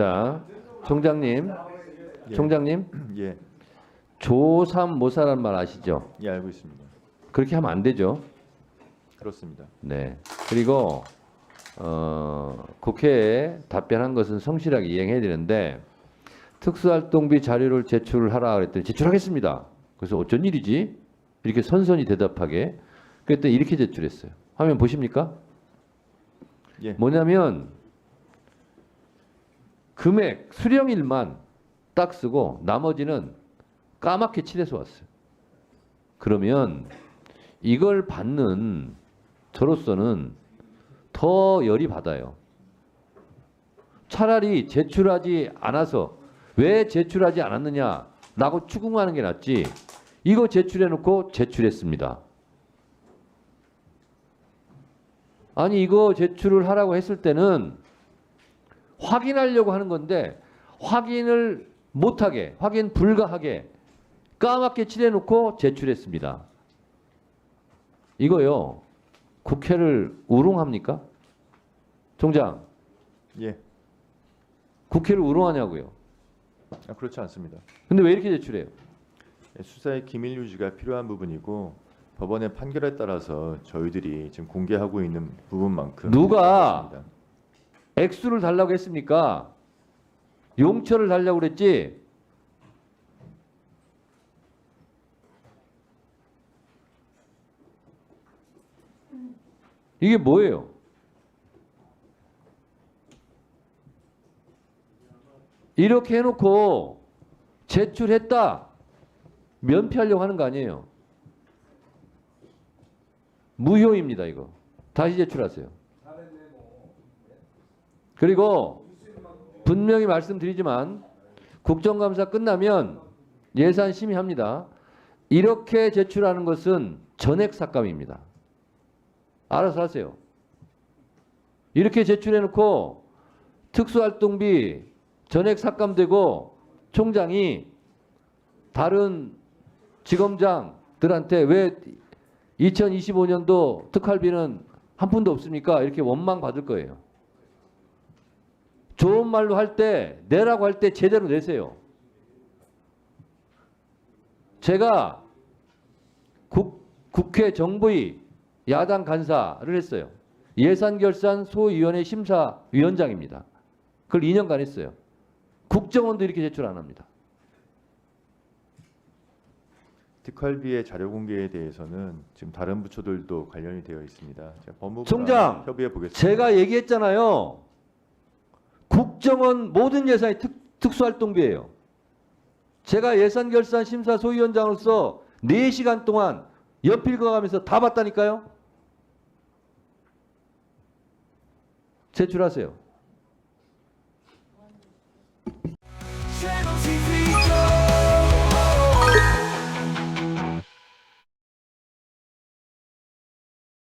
자, 총장님, 예. 총장님, 예, 조삼 모사란 말 아시죠? 예 알고 있습니다. 그렇게 하면 안 되죠. 그렇습니다. 네. 그리고 어, 국회에 답변한 것은 성실하게 이행해야 되는데 특수활동비 자료를 제출하라 그랬더니 제출하겠습니다. 그래서 어쩐 일이지? 이렇게 선선히 대답하게 그랬더니 이렇게 제출했어요. 화면 보십니까? 예, 뭐냐면 금액 수령일만 딱 쓰고 나머지는 까맣게 칠해서 왔어요. 그러면 이걸 받는 저로서는 더 열이 받아요. 차라리 제출하지 않아서 왜 제출하지 않았느냐 라고 추궁하는 게 낫지 이거 제출해 놓고 제출했습니다. 아니 이거 제출을 하라고 했을 때는 확인하려고 하는 건데 확인을 못하게 확인 불가하게 까맣게 칠해놓고 제출했습니다. 이거요 국회를 우롱합니까? 총장 예, 국회를 우롱하냐고요. 아, 그렇지 않습니다. 근데 왜 이렇게 제출해요? 예, 수사의 기밀 유지가 필요한 부분이고 법원의 판결에 따라서 저희들이 지금 공개하고 있는 부분만큼 누가. 액수를 달라고 했습니까? 용처를 달라고 그랬지? 이게 뭐예요? 이렇게 해놓고 제출했다 면피하려고 하는 거 아니에요. 무효입니다 이거. 다시 제출하세요. 그리고 분명히 말씀드리지만 국정감사 끝나면 예산 심의합니다. 이렇게 제출하는 것은 전액 삭감입니다. 알아서 하세요. 이렇게 제출해 놓고 특수활동비 전액 삭감되고 총장이 다른 지검장들한테 왜 2025년도 특활비는 한 푼도 없습니까? 이렇게 원망 받을 거예요. 좋은 말로 할 때 내라고 할 때 제대로 내세요. 제가 국, 국회 정부위 야당 간사를 했어요. 예산결산 소위원회 심사위원장입니다. 그걸 2년간 했어요. 국정원도 이렇게 제출 안 합니다. 특활비의 자료 공개에 대해서는 지금 다른 부처들도 관련이 되어 있습니다. 제가 법무부랑 총장, 협의해 보겠습니다. 제가 얘기했잖아요. 국정원 모든 예산이 특, 특수활동비예요. 제가 예산결산 심사 소위원장으로서 4시간 동안 연필 그어가면서 다 봤다니까요. 제출하세요.